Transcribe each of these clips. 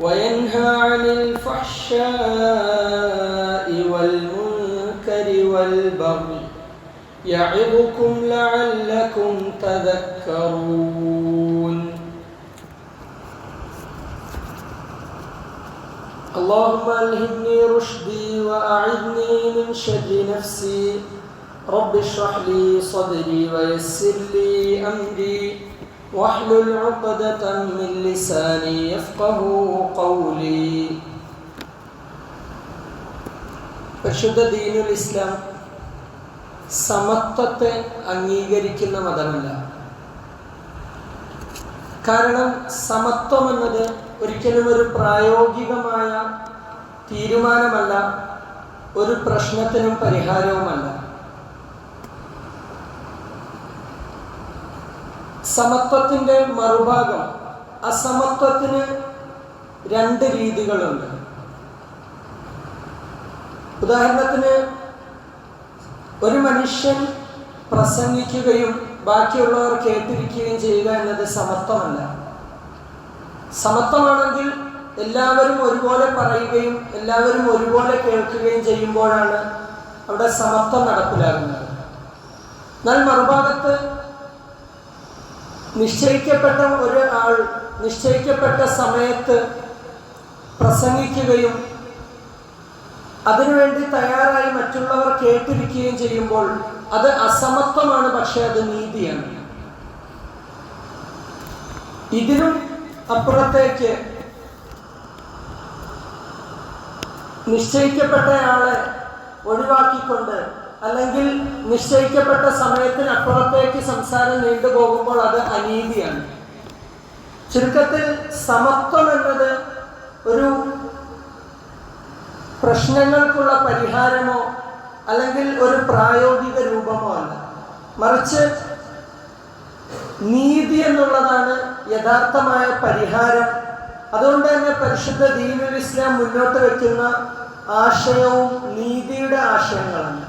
وينهى عن الفحشاء والمنكر والبغي يعظكم لعلكم تذكرون. اللهم ألهمني رشدي وأعذني من شر نفسي. رب اشرح لي صدري ويسر لي أمري. واحلل عقدة من لساني يفقه قولي പരിശുദ്ധ ദീനുൽ ഇസ്ലാം സമത്വത്തെ അംഗീകരിക്കുന്ന മതമല്ല കാരണം സമത്വം എന്നത് ഒരിക്കലും ഒരു പ്രായോഗികമായ തീരുമാനമല്ല ഒരു പ്രശ്നത്തിനും പരിഹാരവുമല്ല സമത്വത്തിന്റെ മറുഭാഗം അസമത്വത്തിന് രണ്ട് രീതികളുണ്ട്. ഉദാഹരണത്തിന് ഒരു മനുഷ്യൻ പ്രസംഗിക്കുകയും ബാക്കിയുള്ളവർ കേട്ടിരിക്കുകയും ചെയ്യുക എന്നത് സമത്വമല്ല. സമത്വമാണെങ്കിൽ എല്ലാവരും ഒരുപോലെ പറയുകയും എല്ലാവരും ഒരുപോലെ കേൾക്കുകയും ചെയ്യുമ്പോഴാണ് അവിടെ സമത്വം നടപ്പിലാകുന്നത്. എന്നാൽ മറുഭാഗത്ത് നിശ്ചയിക്കപ്പെട്ട ഒരു ആൾ നിശ്ചയിക്കപ്പെട്ട സമയത്ത് പ്രസംഗിക്കുകയും അതിനുവേണ്ടി തയ്യാറായി മറ്റുള്ളവർ കേട്ടിരിക്കുകയും ചെയ്യുമ്പോൾ അത് അസമത്വമാണ് പക്ഷെ അത് നീതിയാണ്. ഇതിനും അപ്പുറത്തേക്ക് നിശ്ചയിക്കപ്പെട്ടയാളെ ഒഴിവാക്കിക്കൊണ്ട് അല്ലെങ്കിൽ നിശ്ചയിക്കപ്പെട്ട സമയത്തിന് അപ്പുറത്തേക്ക് സംസാരം നീണ്ടുപോകുമ്പോൾ അത് അനീതിയാണ്. ചുരുക്കത്തിൽ സമത്വം എന്നത് ഒരു പ്രശ്നങ്ങൾക്കുള്ള പരിഹാരമോ അല്ലെങ്കിൽ ഒരു പ്രായോഗിക രൂപമോ അല്ല. മറിച്ച് നീതി എന്നുള്ളതാണ് യഥാർത്ഥമായ പരിഹാരം. അതുകൊണ്ട് തന്നെ പരിശുദ്ധ ദീനുൽ ഇസ്ലാം മുന്നോട്ട് വയ്ക്കുന്ന ആശയവും നീതിയുടെ ആശയങ്ങളാണ്.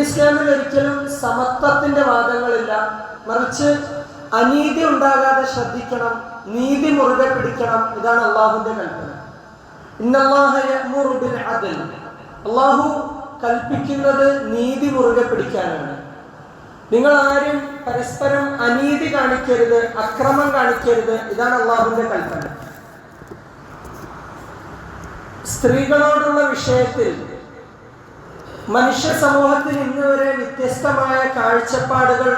ഇസ്ലാമിൽ ഒരിക്കലും സമത്വത്തിന്റെ വാദങ്ങളില്ല. മറിച്ച് അനീതി ഉണ്ടാകാതെ ശ്രദ്ധിക്കണം നീതി മുറുകെ പിടിക്കണം ഇതാണ് അള്ളാഹുവിന്റെ കൽപ്പന. അള്ളാഹു കൽപ്പിക്കുന്നത് നീതി മുറുകെ പിടിക്കാനാണ്. നിങ്ങൾ ആരും പരസ്പരം അനീതി കാണിക്കരുത് അക്രമം കാണിക്കരുത് ഇതാണ് അള്ളാഹുവിന്റെ കൽപ്പന. സ്ത്രീകളോടുള്ള വിഷയത്തിൽ മനുഷ്യ സമൂഹത്തിൽ ഇന്ന് വരെ വ്യത്യസ്തമായ കാഴ്ചപ്പാടുകൾ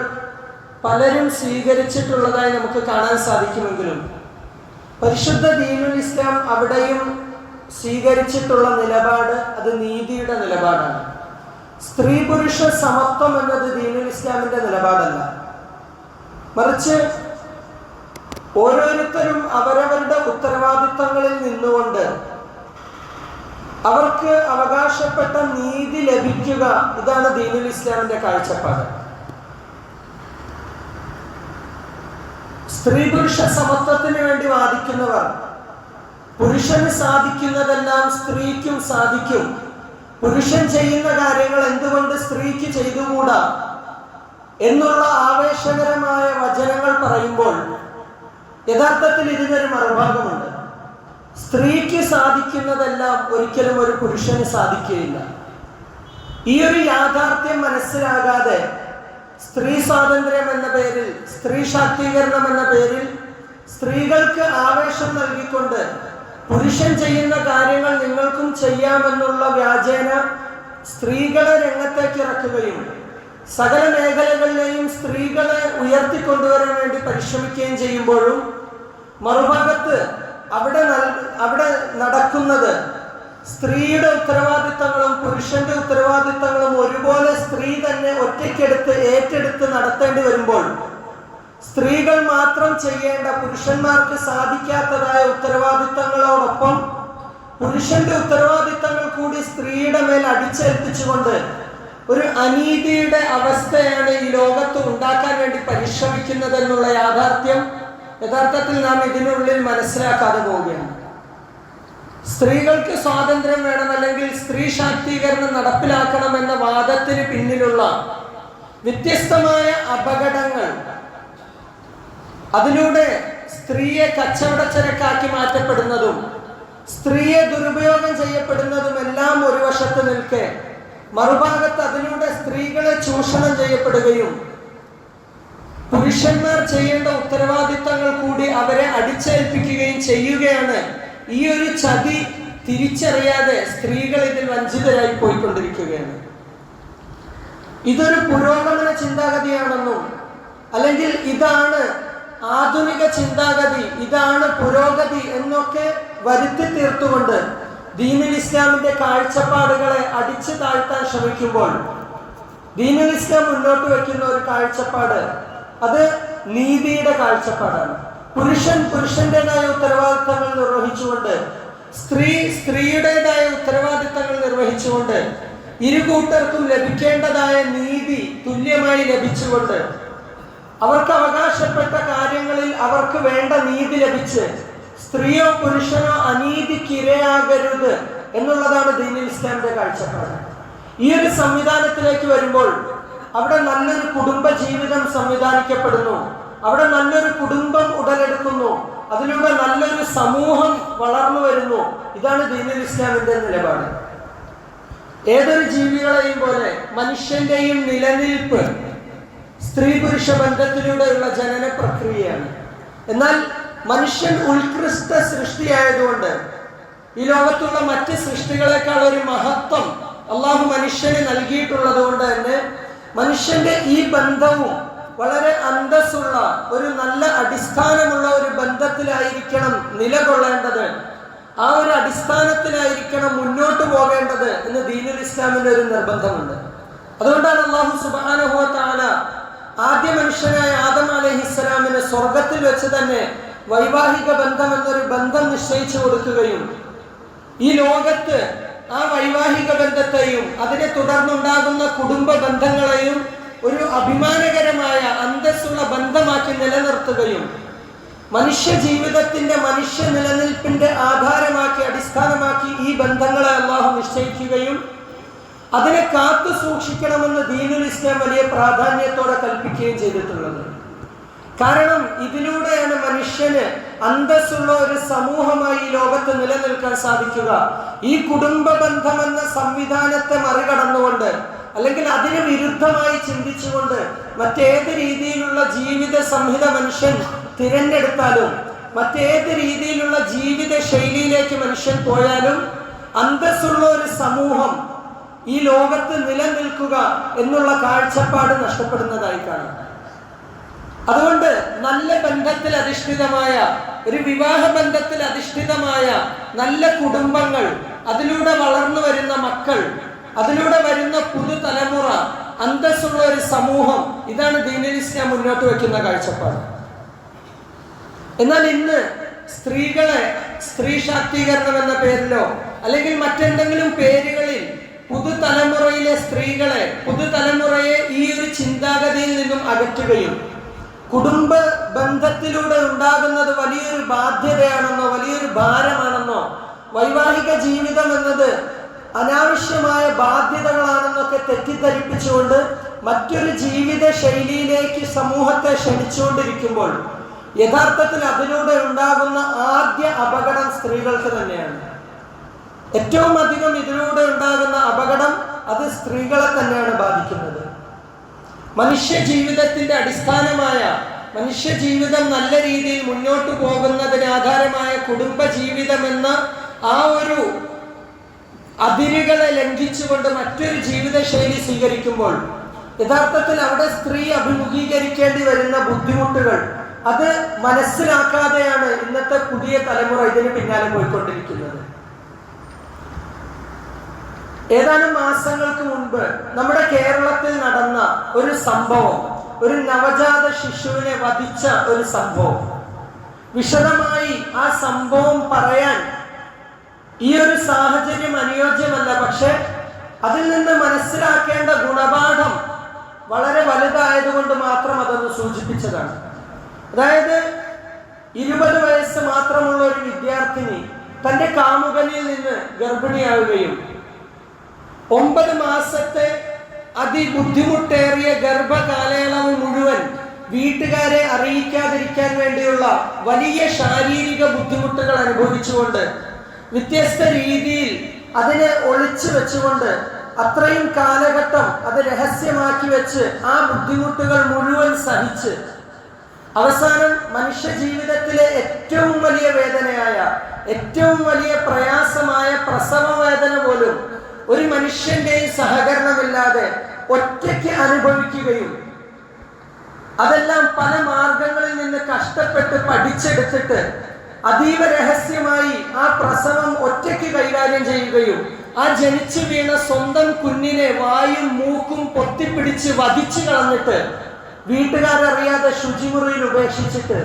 പലരും സ്വീകരിച്ചിട്ടുള്ളതായി നമുക്ക് കാണാൻ സാധിക്കുമെങ്കിലും പരിശുദ്ധ ദീനുൽ ഇസ്ലാം അവിടെയും സ്വീകരിച്ചിട്ടുള്ള നിലപാട് അത് നീതിയുടെ നിലപാടാണ്. സ്ത്രീ പുരുഷ സമത്വം എന്നത് ദീനുൽ ഇസ്ലാമിന്റെ നിലപാടല്ല. മറിച്ച് ഓരോരുത്തരും അവരവരുടെ ഉത്തരവാദിത്തങ്ങളിൽ നിന്നുകൊണ്ട് അവർക്ക് അവകാശപ്പെട്ട നീതി ലഭിക്കുക ഇതാണ് ദീനുൽ ഇസ്ലാമിന്റെ കാഴ്ചപ്പാട്. സ്ത്രീ പുരുഷ സമത്വത്തിന് വേണ്ടി വാദിക്കുന്നവർ പുരുഷന് സാധിക്കുന്നതെല്ലാം സ്ത്രീക്കും സാധിക്കും. പുരുഷൻ ചെയ്യുന്ന കാര്യങ്ങൾ എന്തുകൊണ്ട് സ്ത്രീക്ക് ചെയ്തുകൂടാ? എന്നുള്ള ആവേശകരമായ വചനങ്ങൾ പറയുമ്പോൾ യഥാർത്ഥത്തിൽ ഇതിനൊരു മറുഭാഗമുണ്ട്. സ്ത്രീക്ക് സാധിക്കുന്നതെല്ലാം ഒരിക്കലും ഒരു പുരുഷന് സാധിക്കുകയില്ല. ഈ ഒരു യാഥാർത്ഥ്യം മനസ്സിലാകാതെ സ്ത്രീ സ്വാതന്ത്ര്യം എന്ന പേരിൽ സ്ത്രീ ശാക്തീകരണം എന്ന പേരിൽ സ്ത്രീകൾക്ക് ആവേശം നൽകിക്കൊണ്ട് പുരുഷൻ ചെയ്യുന്ന കാര്യങ്ങൾ നിങ്ങൾക്കും ചെയ്യാമെന്നുള്ള വ്യാജേന സ്ത്രീകളെ രംഗത്തേക്ക് ഇറക്കുകയും സകല മേഖലകളിലെയും സ്ത്രീകളെ ഉയർത്തിക്കൊണ്ടുവരാൻ വേണ്ടി പരിശ്രമിക്കുകയും ചെയ്യുമ്പോഴും മറുഭാഗത്ത് അവിടെ അവിടെ നടക്കുന്നത് സ്ത്രീയുടെ ഉത്തരവാദിത്തങ്ങളും പുരുഷന്റെ ഉത്തരവാദിത്തങ്ങളും ഒരുപോലെ സ്ത്രീ തന്നെ ഒറ്റയ്ക്കെടുത്ത് ഏറ്റെടുത്ത് നടത്തേണ്ടി വരുമ്പോൾ സ്ത്രീകൾ മാത്രം ചെയ്യേണ്ട പുരുഷന്മാർക്ക് സാധിക്കാത്തതായ ഉത്തരവാദിത്തങ്ങളോടൊപ്പം പുരുഷന്റെ ഉത്തരവാദിത്തങ്ങൾ കൂടി സ്ത്രീയുടെ മേൽ അടിച്ചേൽപ്പിച്ചുകൊണ്ട് ഒരു അനീതിയുടെ അവസ്ഥയാണ് ഈ ലോകത്ത് ഉണ്ടാക്കാൻ വേണ്ടി പരിശ്രമിക്കുന്നത് എന്നുള്ള യാഥാർത്ഥ്യം യഥാർത്ഥത്തിൽ നാം ഇതിനുള്ളിൽ മനസ്സിലാക്കാതെ പോവുകയാണ്. സ്ത്രീകൾക്ക് സ്വാതന്ത്ര്യം വേണം അല്ലെങ്കിൽ സ്ത്രീ ശാക്തീകരണം നടപ്പിലാക്കണം എന്ന വാദത്തിന് പിന്നിലുള്ള വ്യത്യസ്തമായ അപകടങ്ങൾ അതിലൂടെ സ്ത്രീയെ കച്ചവടച്ചരക്കാക്കി മാറ്റപ്പെടുന്നതും സ്ത്രീയെ ദുരുപയോഗം ചെയ്യപ്പെടുന്നതും എല്ലാം ഒരു വശത്ത് നിൽക്കെ മറുഭാഗത്ത് അതിലൂടെ സ്ത്രീകളെ ചൂഷണം ചെയ്യപ്പെടുകയും പുരുഷന്മാർ ചെയ്യേണ്ട ഉത്തരവാദിത്തങ്ങൾ കൂടി അവരെ അടിച്ചേൽപ്പിക്കുകയും ചെയ്യുകയാണ്. ഈ ഒരു ചതി തിരിച്ചറിയാതെ സ്ത്രീകൾ ഇതിൽ വഞ്ചിതരായി പോയിക്കൊണ്ടിരിക്കുകയാണ്. ഇതൊരു പുരോഗമന ചിന്താഗതിയാണെന്നും അല്ലെങ്കിൽ ഇതാണ് ആധുനിക ചിന്താഗതി ഇതാണ് പുരോഗതി എന്നൊക്കെ വരുത്തി തീർത്തുകൊണ്ട് ദീനുൽ ഇസ്ലാമിന്റെ കാഴ്ചപ്പാടുകളെ അടിച്ചു താഴ്ത്താൻ ശ്രമിക്കുമ്പോൾ ദീനുൽ ഇസ്ലാം മുന്നോട്ട് വയ്ക്കുന്ന ഒരു കാഴ്ചപ്പാട് അത് നീതിയുടെ കാഴ്ചപ്പാടാണ്. പുരുഷൻ പുരുഷന്റേതായ ഉത്തരവാദിത്തങ്ങൾ നിർവഹിച്ചുകൊണ്ട് സ്ത്രീ സ്ത്രീയുടേതായ ഉത്തരവാദിത്തങ്ങൾ നിർവഹിച്ചുകൊണ്ട് ഇരു കൂട്ടർക്കും ലഭിക്കേണ്ടതായ നീതി തുല്യമായി ലഭിച്ചുകൊണ്ട് അവർക്ക് അവകാശപ്പെട്ട കാര്യങ്ങളിൽ അവർക്ക് വേണ്ട നീതി ലഭിച്ച് സ്ത്രീയോ പുരുഷനോ അനീതിക്കിരയാകരുത് എന്നുള്ളതാണ് ദീനിൽ ഇസ്ലാമിന്റെ കാഴ്ചപ്പാട്. ഈ ഒരു സംവിധാനത്തിലേക്ക് വരുമ്പോൾ അവിടെ നല്ലൊരു കുടുംബ ജീവിതം സംവിധാനിക്കപ്പെടുന്നു. അവിടെ നല്ലൊരു കുടുംബം ഉടലെടുക്കുന്നു. അതിലൂടെ നല്ലൊരു സമൂഹം വളർന്നു വരുന്നു. ഇതാണ് ദീനുൽ ഇസ്ലാമിന്റെ നിലപാട്. ഏതൊരു ജീവികളെയും പോലെ മനുഷ്യന്റെയും നിലനിൽപ്പ് സ്ത്രീ പുരുഷ ബന്ധത്തിലൂടെയുള്ള ജനന പ്രക്രിയയാണ്. എന്നാൽ മനുഷ്യൻ ഉത്കൃഷ്ട സൃഷ്ടിയായതുകൊണ്ട് ഈ ലോകത്തുള്ള മറ്റ് സൃഷ്ടികളെക്കാൾ ഒരു മഹത്വം അള്ളാഹു മനുഷ്യന് നൽകിയിട്ടുള്ളത് കൊണ്ട് തന്നെ മനുഷ്യന്റെ ഈ ബന്ധവും വളരെ അന്തസ്സുള്ള ഒരു നല്ല അടിസ്ഥാനമുള്ള ഒരു ബന്ധത്തിലായിരിക്കണം നിലകൊള്ളേണ്ടത്. ആ ഒരു അടിസ്ഥാനത്തിലായിരിക്കണം മുന്നോട്ട് പോകേണ്ടത് എന്ന് ദീനുൽ ഇസ്ലാമിന്റെ ഒരു നിർബന്ധമുണ്ട്. അതുകൊണ്ടാണ് അള്ളാഹു സുബാനുഭവത്താല ആദ്യ മനുഷ്യനായ ആദം അലഹിസ്സലാമിന് സ്വർഗത്തിൽ വെച്ച് തന്നെ വൈവാഹിക ബന്ധം എന്നൊരു ബന്ധം നിശ്ചയിച്ചു കൊടുക്കുകയും ഈ ലോകത്ത് ആ വൈവാഹിക ബന്ധത്തെയും അതിനെ തുടർന്നുണ്ടാകുന്ന കുടുംബ ബന്ധങ്ങളെയും ഒരു അഭിമാനകരമായ അന്തസ്സുള്ള ബന്ധമാക്കി നിലനിർത്തുകയും മനുഷ്യ ജീവിതത്തിന്റെ മനുഷ്യ നിലനിൽപ്പിന്റെ ആധാരമാക്കി അടിസ്ഥാനമാക്കി ഈ ബന്ധങ്ങളെ അള്ളാഹു നിശ്ചയിക്കുകയും അതിനെ കാത്തു സൂക്ഷിക്കണമെന്ന് ദീനുൽ ഇസ്ലാം വലിയ പ്രാധാന്യത്തോടെ കൽപ്പിക്കുകയും ചെയ്തിട്ടുള്ളത്. കാരണം ഇതിലൂടെയാണ് മനുഷ്യന് അന്തസ്സുള്ള ഒരു സമൂഹമായി ഈ ലോകത്ത് നിലനിൽക്കാൻ സാധിക്കുക. ഈ കുടുംബ ബന്ധം എന്ന സംവിധാനത്തെ മറികടന്നുകൊണ്ട് അല്ലെങ്കിൽ അതിന് വിരുദ്ധമായി ചിന്തിച്ചുകൊണ്ട് മറ്റേത് രീതിയിലുള്ള ജീവിത സംഹിത മനുഷ്യൻ തിരഞ്ഞെടുത്താലും മറ്റേത് രീതിയിലുള്ള ജീവിത ശൈലിയിലേക്ക് മനുഷ്യൻ പോയാലും അന്തസ്സുള്ള ഒരു സമൂഹം ഈ ലോകത്ത് നിലനിൽക്കുക എന്നുള്ള കാഴ്ചപ്പാട് നഷ്ടപ്പെടുന്നതായി കാണാം. അതുകൊണ്ട് നല്ല ബന്ധത്തിൽ അധിഷ്ഠിതമായ ഒരു വിവാഹ ബന്ധത്തിൽ അധിഷ്ഠിതമായ നല്ല കുടുംബങ്ങൾ അതിലൂടെ വളർന്നു വരുന്ന മക്കൾ അതിലൂടെ വരുന്ന പുതുതലമുറ അന്തസ്സുള്ള ഒരു സമൂഹം ഇതാണ് ദീനുൽ ഇസ്ലാം മുന്നോട്ട് വയ്ക്കുന്ന കാഴ്ചപ്പാട്. എന്നാൽ ഇന്ന് സ്ത്രീകളെ സ്ത്രീ ശാക്തീകരണം എന്ന പേരിലോ അല്ലെങ്കിൽ മറ്റെന്തെങ്കിലും പേരുകളിൽ പുതുതലമുറയിലെ സ്ത്രീകളെ പുതുതലമുറയെ ഈ ഒരു ചിന്താഗതിയിൽ നിന്നും അകറ്റുകയും കുടുംബ ബന്ധത്തിലൂടെ ഉണ്ടാകുന്നത് വലിയൊരു ബാധ്യതയാണെന്നോ വലിയൊരു ഭാരമാണെന്നോ വൈവാഹിക ജീവിതം എന്നത് അനാവശ്യമായ ബാധ്യതകളാണെന്നൊക്കെ തെറ്റിദ്ധരിപ്പിച്ചുകൊണ്ട് മറ്റൊരു ജീവിത ശൈലിയിലേക്ക് സമൂഹത്തെ ക്ഷണിച്ചുകൊണ്ടിരിക്കുമ്പോൾ യഥാർത്ഥത്തിൽ അതിലൂടെ ഉണ്ടാകുന്ന ആദ്യ അപകടം സ്ത്രീകൾക്ക് തന്നെയാണ്. ഏറ്റവും അധികം ഇതിലൂടെ ഉണ്ടാകുന്ന അപകടം അത് സ്ത്രീകളെ തന്നെയാണ് ബാധിക്കുന്നത്. മനുഷ്യ ജീവിതത്തിന്റെ അടിസ്ഥാനമായ മനുഷ്യ ജീവിതം നല്ല രീതിയിൽ മുന്നോട്ട് പോകുന്നതിന് ആധാരമായ കുടുംബ ജീവിതം എന്ന ആ ഒരു അതിരുകളെ ലംഘിച്ചുകൊണ്ട് മറ്റൊരു ജീവിതശൈലി സ്വീകരിക്കുമ്പോൾ യഥാർത്ഥത്തിൽ അവിടെ സ്ത്രീ അഭിമുഖീകരിക്കേണ്ടി വരുന്ന ബുദ്ധിമുട്ടുകൾ അത് മനസ്സിലാക്കാതെയാണ് ഇന്നത്തെ പുതിയ തലമുറ ഇതിന് പിന്നാലെ പോയിക്കൊണ്ടിരിക്കുന്നത്. ഏതാനും മാസങ്ങൾക്ക് മുൻപ് നമ്മുടെ കേരളത്തിൽ നടന്ന ഒരു സംഭവം ഒരു നവജാത ശിശുവിനെ വധിച്ച ഒരു സംഭവം. വിശദമായി ആ സംഭവം പറയാൻ ഈ ഒരു സാഹചര്യം അനുയോജ്യമല്ല പക്ഷെ അതിൽ നിന്ന് മനസ്സിലാക്കേണ്ട ഗുണപാഠം വളരെ വലുതായതുകൊണ്ട് മാത്രം അതൊന്ന് സൂചിപ്പിച്ചതാണ്. അതായത് ഇരുപത് വയസ്സ് മാത്രമുള്ള ഒരു വിദ്യാർത്ഥിനി തന്റെ കാമുകനിൽ നിന്ന് ഗർഭിണിയാവുകയും ഒമ്പത് മാസത്തെ അതിബുദ്ധിമുട്ടേറിയ ഗർഭകാലയളവ് മുഴുവൻ വീട്ടുകാരെ അറിയിക്കാതിരിക്കാൻ വേണ്ടിയുള്ള വലിയ ശാരീരിക ബുദ്ധിമുട്ടുകൾ അനുഭവിച്ചുകൊണ്ട് വ്യത്യസ്ത രീതിയിൽ അതിനെ ഒളിച്ചു വെച്ചുകൊണ്ട് അത്രയും കാലഘട്ടം അത് രഹസ്യമാക്കി വെച്ച് ആ ബുദ്ധിമുട്ടുകൾ മുഴുവൻ സഹിച്ച് അവസാനം മനുഷ്യ ജീവിതത്തിലെ ഏറ്റവും വലിയ വേദനയായ ഏറ്റവും വലിയ പ്രയാസമായ പ്രസവ വേദന പോലും ഒരു മനുഷ്യന്റെയും സഹകരണമില്ലാതെ ഒറ്റയ്ക്ക് അനുഭവിക്കുകയും അതെല്ലാം പല മാർഗങ്ങളിൽ നിന്ന് കഷ്ടപ്പെട്ട് പഠിച്ചെടുത്തിട്ട് അതീവ രഹസ്യമായി ആ പ്രസവം ഒറ്റയ്ക്ക് കൈകാര്യം ചെയ്യുകയും ആ ജനിച്ചു വീണ സ്വന്തം കുഞ്ഞിനെ വായും മൂക്കും പൊത്തിപ്പിടിച്ച് വധിച്ചു കളഞ്ഞിട്ട് വീട്ടുകാരറിയാതെ ശുചിമുറിയിൽ ഉപേക്ഷിച്ചിട്ട്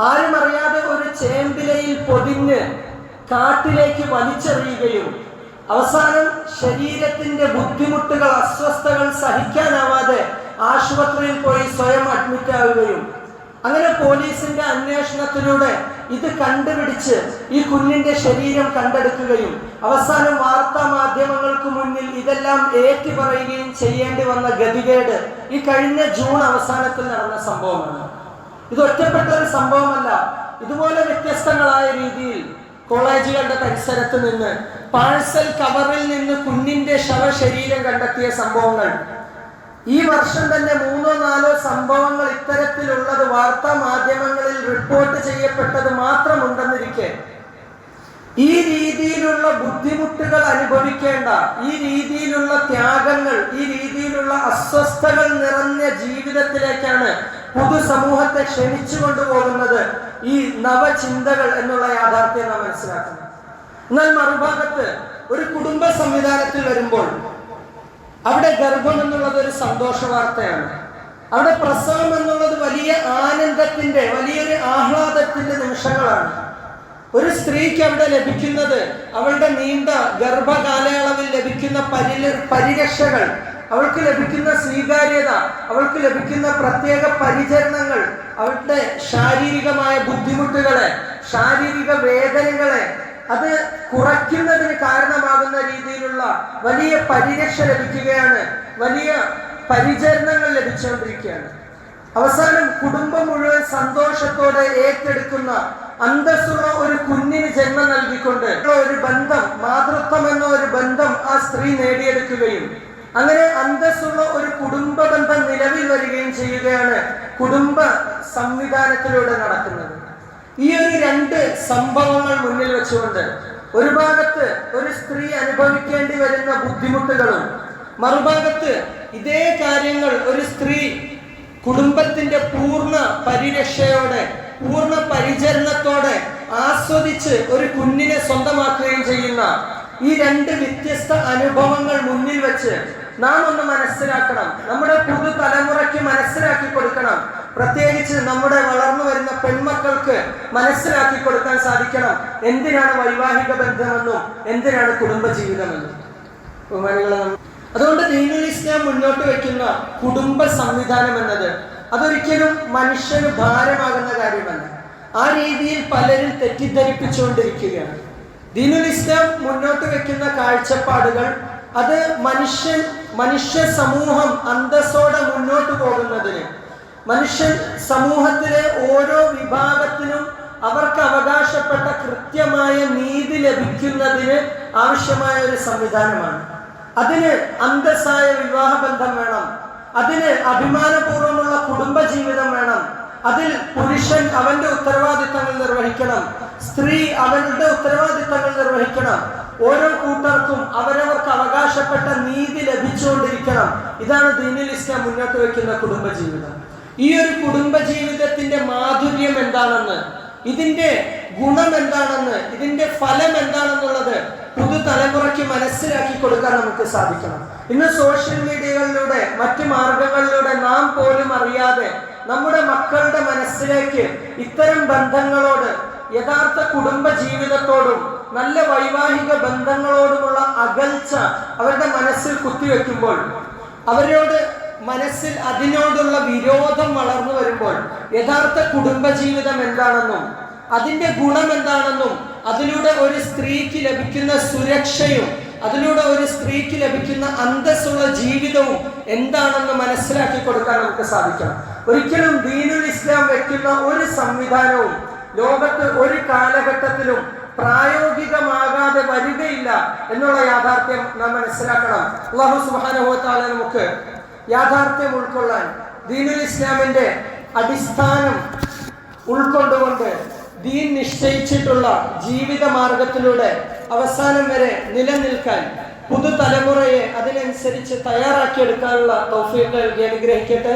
ആരും അറിയാതെ ഒരു ചേമ്പിലയിൽ പൊതിഞ്ഞ് കാട്ടിലേക്ക് വലിച്ചെറിയുകയും അവസാനം ശരീരത്തിന്റെ ബുദ്ധിമുട്ടുകൾ അസ്വസ്ഥകൾ സഹിക്കാനാവാതെ ആശുപത്രിയിൽ പോയി സ്വയം അഡ്മിറ്റ് ആവുകയും അങ്ങനെ പോലീസിന്റെ അന്വേഷണത്തിലൂടെ ഇത് കണ്ടുപിടിച്ച് ഈ കുഞ്ഞിന്റെ ശരീരം കണ്ടെടുക്കുകയും അവസാനം വാർത്താ മാധ്യമങ്ങൾക്ക് മുന്നിൽ ഇതെല്ലാം ഏറ്റു പറയുകയും ചെയ്യേണ്ടി വന്ന ഗതികേട് ഈ കഴിഞ്ഞ ജൂൺ അവസാനത്തിൽ നടന്ന സംഭവമാണ്. ഇത് ഒറ്റപ്പെട്ട ഒരു സംഭവമല്ല ഇതുപോലെ വ്യത്യസ്തങ്ങളായ രീതിയിൽ കോളേജുകളുടെ പരിസരത്ത് നിന്ന് പാഴ്സൽ കവറിൽ നിന്ന് കുഞ്ഞിന്റെ ശവശരീരം കണ്ടെത്തിയ സംഭവങ്ങൾ. ഈ വർഷം തന്നെ മൂന്നോ നാലോ സംഭവങ്ങൾ ഇത്തരത്തിലുള്ളത് വാർത്താ മാധ്യമങ്ങളിൽ റിപ്പോർട്ട് ചെയ്യപ്പെട്ടത് മാത്രമുണ്ടെന്നിരിക്കെ. ഈ രീതിയിലുള്ള ബുദ്ധിമുട്ടുകൾ അനുഭവിക്കേണ്ട ഈ രീതിയിലുള്ള ത്യാഗങ്ങൾ ഈ രീതിയിലുള്ള അസ്വസ്ഥകൾ നിറഞ്ഞ ജീവിതത്തിലേക്കാണ് പൊതുസമൂഹത്തെ ക്ഷണിച്ചു കൊണ്ടുപോകുന്നത് ഈ നവചിന്തകൾ എന്നുള്ള യാഥാർത്ഥ്യം നാം മനസ്സിലാക്കുന്നത്. എന്നാൽ മറുഭാഗത്ത് ഒരു കുടുംബ സംവിധാനത്തിൽ വരുമ്പോൾ അവിടെ ഗർഭം എന്നുള്ളത് ഒരു സന്തോഷ വാർത്തയാണ് അവിടെ പ്രസവം എന്നുള്ളത് വലിയ ആനന്ദത്തിന്റെ വലിയൊരു ആഹ്ലാദത്തിന്റെ നിമിഷങ്ങളാണ്. ഒരു സ്ത്രീക്ക് അവിടെ ലഭിക്കുന്നത് അവളുടെ നീണ്ട ഗർഭകാലയളവിൽ ലഭിക്കുന്ന പരില പരിരക്ഷകൾ അവൾക്ക് ലഭിക്കുന്ന സ്വീകാര്യത അവൾക്ക് ലഭിക്കുന്ന പ്രത്യേക പരിചരണങ്ങൾ അവളുടെ ശാരീരികമായ ബുദ്ധിമുട്ടുകളെ ശാരീരിക വേദനകളെ അത് കുറയ്ക്കുന്നതിന് കാരണമാകുന്ന രീതിയിലുള്ള വലിയ പരിരക്ഷ ലഭിക്കുകയാണ്. വലിയ പരിചരണങ്ങൾ ലഭിച്ചുകൊണ്ടിരിക്കുകയാണ്. അവസാനം കുടുംബം മുഴുവൻ സന്തോഷത്തോടെ ഏറ്റെടുക്കുന്ന അന്തസ്സുള്ള ഒരു കുഞ്ഞിന് ജന്മം നൽകിക്കൊണ്ട് ഒരു ബന്ധം മാതൃത്വം എന്ന ഒരു ബന്ധം ആ സ്ത്രീ നേടിയെടുക്കുകയും അങ്ങനെ അന്തസ്സുള്ള ഒരു കുടുംബ ബന്ധം നിലവിൽ വരികയും ചെയ്യുകയാണ് കുടുംബ സംവിധാനത്തിലൂടെ നടക്കുന്നത്. ഈ ഒരു രണ്ട് സംഭവങ്ങൾ മുന്നിൽ വെച്ചുകൊണ്ട് ഒരു ഭാഗത്ത് ഒരു സ്ത്രീ അനുഭവിക്കേണ്ടി വരുന്ന ബുദ്ധിമുട്ടുകളും മറുഭാഗത്ത് ഇതേ കാര്യങ്ങൾ ഒരു സ്ത്രീ കുടുംബത്തിന്റെ പൂർണ പരിരക്ഷയോടെ പൂർണ പരിചരണത്തോടെ ആസ്വദിച്ച് ഒരു കുഞ്ഞിനെ സ്വന്തമാക്കുകയും ചെയ്യുന്ന ഈ രണ്ട് വ്യത്യസ്ത അനുഭവങ്ങൾ മുന്നിൽ വെച്ച് നാം ഒന്ന് മനസ്സിലാക്കണം. നമ്മുടെ പുതുതലമുറയ്ക്ക് മനസ്സിലാക്കി കൊടുക്കണം. പ്രത്യേകിച്ച് നമ്മുടെ വളർന്നു വരുന്ന പെൺമക്കൾക്ക് മനസ്സിലാക്കി കൊടുക്കാൻ സാധിക്കണം. എന്തിനാണ് വൈവാഹിക ബന്ധമെന്നും എന്തിനാണ് കുടുംബജീവിതമെന്നും. ബഹുമാനികളെ അതുകൊണ്ട് ദീനുൽ ഇസ്ലാം മുന്നോട്ട് വയ്ക്കുന്ന കുടുംബ സംവിധാനം എന്നത് അതൊരിക്കലും മനുഷ്യന് ഭാരമാകുന്ന കാര്യമല്ല. ആ രീതിയിൽ പലരും തെറ്റിദ്ധരിപ്പിച്ചുകൊണ്ടിരിക്കുകയാണ്. ദീനുൽ ഇസ്ലാം മുന്നോട്ട് വയ്ക്കുന്ന കാഴ്ചപ്പാടുകൾ അത് മനുഷ്യൻ മനുഷ്യ സമൂഹം അന്തസ്സോടെ മുന്നോട്ട് പോകുന്നതിന് മനുഷ്യൻ സമൂഹത്തിലെ ഓരോ വിഭാഗത്തിനും അവർക്ക് അവകാശപ്പെട്ട കൃത്യമായ നീതി ലഭിക്കുന്നതിന് ആവശ്യമായ ഒരു സംവിധാനമാണ്. അതിന് അന്തസ്സായ വിവാഹബന്ധം വേണം. അതിന് അഭിമാനപൂർവമുള്ള കുടുംബജീവിതം വേണം. അതിൽ പുരുഷൻ അവന്റെ ഉത്തരവാദിത്തങ്ങൾ നിർവഹിക്കണം. സ്ത്രീ അവരുടെ ഉത്തരവാദിത്തങ്ങൾ നിർവഹിക്കണം. ഓരോ കൂട്ടർക്കും അവരവർക്ക് അവകാശപ്പെട്ട നീതി ലഭിച്ചുകൊണ്ടിരിക്കണം. ഇതാണ് ദീനിൽ ഇസ്ലാം മുന്നോട്ട് വെക്കുന്ന കുടുംബജീവിതം. ഈ ഒരു കുടുംബജീവിതത്തിന്റെ മാധുര്യം എന്താണെന്ന് ഇതിന്റെ ഗുണം എന്താണെന്ന് ഇതിന്റെ ഫലം എന്താണെന്നുള്ളത് പുതുതലമുറയ്ക്ക് മനസ്സിലാക്കി കൊടുക്കാൻ നമുക്ക് സാധിക്കണം. ഇന്ന് സോഷ്യൽ മീഡിയകളിലൂടെ മറ്റു മാർഗങ്ങളിലൂടെ നാം പോലും അറിയാതെ നമ്മുടെ മക്കളുടെ മനസ്സിലേക്ക് ഇത്തരം ബന്ധങ്ങളോട് യഥാർത്ഥ കുടുംബ ജീവിതത്തോടും നല്ല വൈവാഹിക ബന്ധങ്ങളോടുമുള്ള അകൽച്ച അവരുടെ മനസ്സിൽ കുത്തിവെക്കുമ്പോൾ അവരോട് മനസ്സിൽ അതിനോടുള്ള വിരോധം വളർന്നു വരുമ്പോൾ യഥാർത്ഥ കുടുംബജീവിതം എന്താണെന്നും അതിന്റെ ഗുണം എന്താണെന്നും അതിലൂടെ ഒരു സ്ത്രീക്ക് ലഭിക്കുന്ന സുരക്ഷയും അതിലൂടെ ഒരു സ്ത്രീക്ക് ലഭിക്കുന്ന അന്തസ്സുള്ള ജീവിതവും എന്താണെന്ന് മനസ്സിലാക്കി കൊടുക്കാൻ നമുക്ക് സാധിക്കണം. ഒരിക്കലും ദീനുൽ ഇസ്ലാം വയ്ക്കുന്ന ഒരു സംവിധാനവും ലോകത്ത് ഒരു കാലഘട്ടത്തിലും പ്രായോഗികമാകാതെ വരികയില്ല എന്നുള്ള യാഥാർത്ഥ്യം നാം മനസ്സിലാക്കണം. അള്ളാഹു സുബാനുഭവത്താലെ നമുക്ക് യാഥാർത്ഥ്യം ഉൾക്കൊള്ളാൻ ദീനുൽ ഇസ്ലാമിന്റെ അടിസ്ഥാനം ഉൾക്കൊണ്ടുകൊണ്ട് ദീൻ നിശ്ചയിച്ചിട്ടുള്ള ജീവിത മാർഗത്തിലൂടെ അവസാനം വരെ നിലനിൽക്കാൻ പുതുതലമുറയെ അതിനനുസരിച്ച് തയ്യാറാക്കിയെടുക്കാനുള്ള തൗഫീഖ് നൽകി അനുഗ്രഹിക്കട്ടെ.